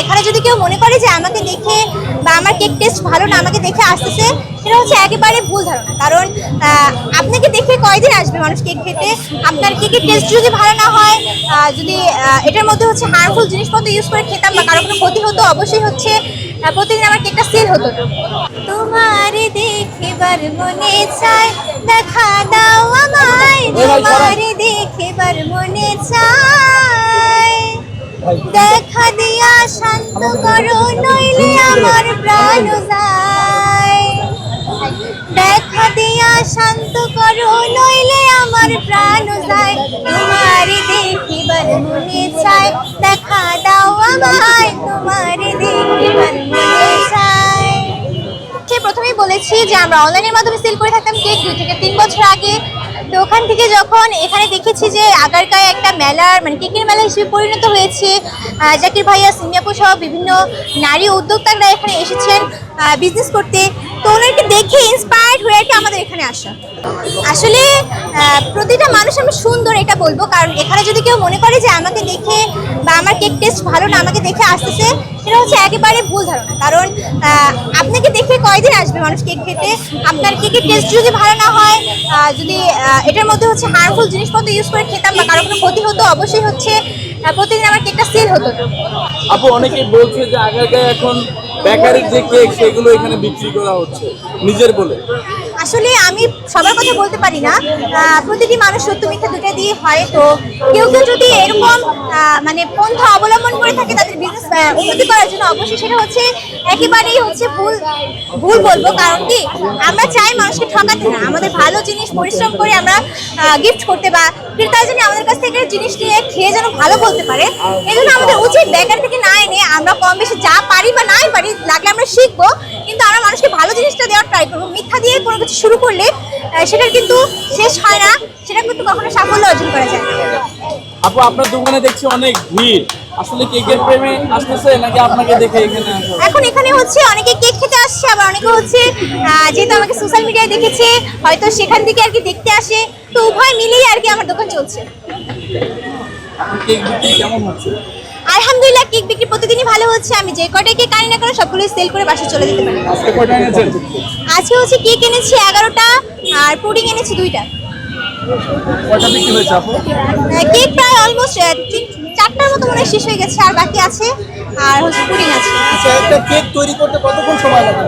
এখানে যদি কেউ মনে করে যে আমাকে দেখে বা আমার কেক টেস্ট ভালো না আমাকে দেখে আসতেছে সেটা হচ্ছে একেবারে ভুল ধারণা। কারণ আপনাকে দেখে কয়দিন আসবে মানুষ কেক খেতে? আপনার কেকের টেস্ট যদি ভালো না হয় যদি এটার মধ্যে হচ্ছে হার্মফুল জিনিসপত্র ইউজ করে খেতাম বা কারও কোনো ক্ষতি হতো অবশ্যই হচ্ছে প্রতিদিন আমার কেকটা সেল হতো। তোমার দেখেবার মনে চায় দেখা দাও আমায়। তোমার দেখেবার মনে চায়। দেখা দিয়া শান্ত করো, নইলে আমার প্রাণ যায়। দেখা দিয়া শান্ত করো, নইলে আমার প্রাণ যায়। তোমার দেখিবার মনে চায়, দেখা দাও আমায়, তোমার দেখিবার মনে চায়। প্রথমেই বলেছি যে আমরা অনলাইনের মাধ্যমে সেল করে থাকতাম কেক দুই থেকে তো ওখান থেকে যখন এখানে দেখেছি যে আগারকায় একটা মেলার মানে কেকের মেলা হিসেবে পরিণত হয়েছে জাকির ভাইয়া, সিমিয়াপু সহ বিভিন্ন নারী উদ্যোক্তারা এখানে এসেছেন বিজনেস করতে। তো ওনাকে দেখে ইন্সপায়ার্ড হয়ে আর আমাদের এখানে আসা। আসলে প্রতিটা মানুষ আমি সুন্দর এটা বলব, কারণ এখানে যদি কেউ মনে করে যে আমাকে দেখে বা আমার কেক টেস্ট ভালো না, আমাকে দেখে আসতেছে, সেটা হচ্ছে একেবারে ভুল ধারণা। কারণ আপনাকে দেখে কয়দিন আসবে মানুষ কেক খেতে? আপনার কেকের টেস্ট যদি ভালো না হয় যদি এটার মধ্যে হচ্ছে হার্মফুল জিনিসপত্র ইউজ করে খেতাম বা কারও কোনো ক্ষতি হতো, অবশ্যই হচ্ছে প্রতিদিন আমার কেকটা সেল হতো আপু, অনেকেই বলছে যে আগেরকার এখন বেকারির যে কেক সেগুলো এখানে বিক্রি করা হচ্ছে নিজের বলে। আসলে আমি সবার কথা বলতে পারি না। প্রতিটি মানুষ সত্য মিথ্যা দুটা দিয়ে হয়। তো কেউ কেউ যদি এরকম মানে পন্থা অবলম্বন করে থাকে তাদের বিজনেস উন্নতি করার জন্য, অবশ্যই সেটা হচ্ছে একেবারেই হচ্ছে ভুল ভুল বলব। কারণ কি? আমরা চাই মানুষকে ঠকাতে না। আমাদের ভালো জিনিস পরিশ্রম করে আমরা গিফট করতে বা ক্রেতা যেন আমাদের কাছ থেকে জিনিস নিয়ে খেয়ে যেন ভালো বলতে পারে জন্য আমাদের উচিত বেকার থেকে না এনে আমরা কম বেশি যা পারি বা নাই পারি লাগলে আমরা শিখব। কিন্তু আমরা মানুষকে ভালো জিনিসটা দেওয়ার ট্রাই করব। মিথ্যা দিয়ে কোনো কিছু শুরু করলে সেটার কিন্তু শেষ হয় না। সেটা কিন্তু কখনো সাফল্য অর্জন করা যায় আপু আপনার দোকানে দেখছি অনেক ভিড়। আসলে কেকের প্রেমে আসতেছে নাকি আপনাকে দেখে এখানে এখন এখানে হচ্ছে অনেকে কেক খেতে আসছে আবার অনেকে হচ্ছে যেহেতু আমাকে সোশ্যাল মিডিয়ায় দেখেছে হয়তো সেখান থেকে আর কি দেখতে আসে। তো উভয় মিলেই আর কি আমার দোকান চলছে। কেক বিক্রি কেমন হচ্ছে? আলহামদুলিল্লাহ কেক বিক্রি প্রতিদিনই ভালো হচ্ছে। আমি যে কটা কেক আনি না কেন সবগুলো সেল করে বাসা চলে যেতে পারি। আজকে কয়টা এনেছেন? আজকে হচ্ছে কেক এনেছি এগারোটা আর পুডিং এনেছি দুইটা। কয়টা বিক্রি হয়েছে আপু? কেক প্রায় অলমোস্ট চারটার মতো মনে হয় শেষ হয়ে গেছে আর বাকি আছে। আর হচ্ছে পুডিং আছে। আচ্ছা একটা কেক তৈরি করতে কতক্ষণ সময় লাগে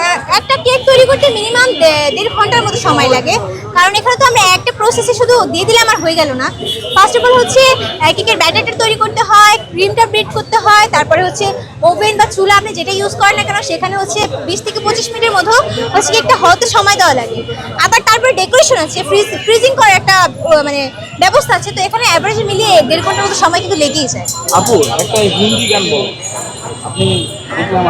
আহ, একটা কেক তৈরি করতে মিনিমাম দেড় ঘণ্টার মতো সময় লাগে। কারণ এখানে তো আমরা একটা প্রসেসে শুধু দিয়ে দিলে আমার হয়ে গেল না। ফার্স্ট অফ অল হচ্ছে কেকের ব্যাটারটা তৈরি করতে হয় ক্রিমটা ব্রিড করতে হয়, তারপরে হচ্ছে ওভেন বা চুলা আপনি যেটা ইউজ করেন না কেন, সেখানে হচ্ছে বিশ থেকে পঁচিশ মিনিটের মধ্যে হচ্ছে কেকটা হতে সময় দেওয়া লাগে। আবার তারপরে ডেকোরেশন আছে ফ্রিজ ফ্রিজিং করার একটা মানে ব্যবস্থা আছে, তো এখানে অ্যাভারেজ মিলিয়ে দেড় ঘণ্টার মতো সময় কিন্তু লেগেই যায়। আপু, একটা হিন্দি গান বলো। আপনি দেখলাম